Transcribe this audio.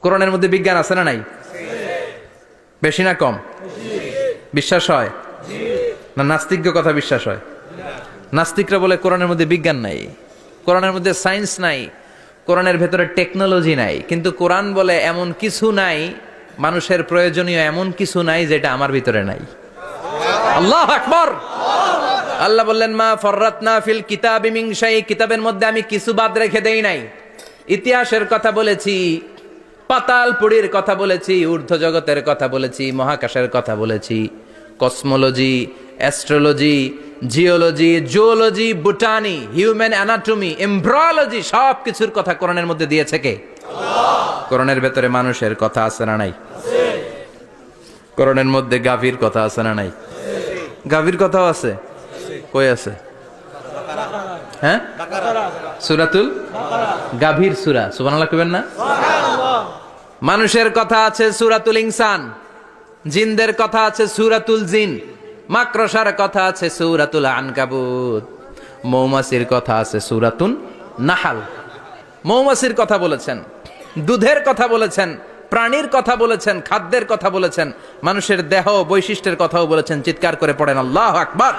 কোরআনের মধ্যে বিজ্ঞান আছে না নাই? বেশি না কম? বিশ্বাস হয়? না নাস্তিজ্ঞ কথা বিশ্বাস হয়? নাস্তিকরা বলে কোরআনের মধ্যে বিজ্ঞান নাই। কোরআনের মধ্যে সায়েন্স নাই। কোরআনের ভেতরে টেকনোলজি নাই। কিন্তু কোরআন বলে এমন কিছু নাই, মানুষের প্রয়োজনীয় এমন কিছু নাই যেটা আমার ভিতরে নাই। আল্লাহ আকবর! আল্লাহ বললেন, মা ফররাতনা ফিল কিতাব মিংসাই কিতাবের মধ্যে আমি কিছু বাদ রেখে দেই নাই। ইতিহাসের কথা বলেছি পাতাল পুরীর কথা বলেছি ঊর্ধ্ব জগতের কথা বলেছি, মহাকাশের কথা বলেছি, cosmology, astrology, geology, zoology, botany, human anatomy embryology সব কিছুর কথা কোরআনের মধ্যে দিয়েছে কে? কোরআনের ভেতরে মানুষের কথা আছে না নাই? কোরআনের মধ্যে গাভীর কথা আছে না নাই? গাভীর কথাও আছে? কই আছে? হ্যাঁ? সুরাতুল? গাভীর সুরা, সুবহানাল্লাহ কইবেন না? মানুষের কথা আছে সুরাতুল ইনসান, জিনদের কথা আছে সুরাতুল জিন, মাকড়সার কথা আছে সুরাতুল আনকাবুত, মৌমাছির কথা আছে সুরাতুন নাহাল। মৌমাছির কথা বলেছেন, দুধের কথা বলেছেন, প্রাণীর কথা বলেছেন, খাদ্যের কথা বলেছেন, মানুষের দেহ বৈশিষ্ট্যের কথাও বলেছেন, চিৎকার করে পড়েন, আল্লাহ আকবার।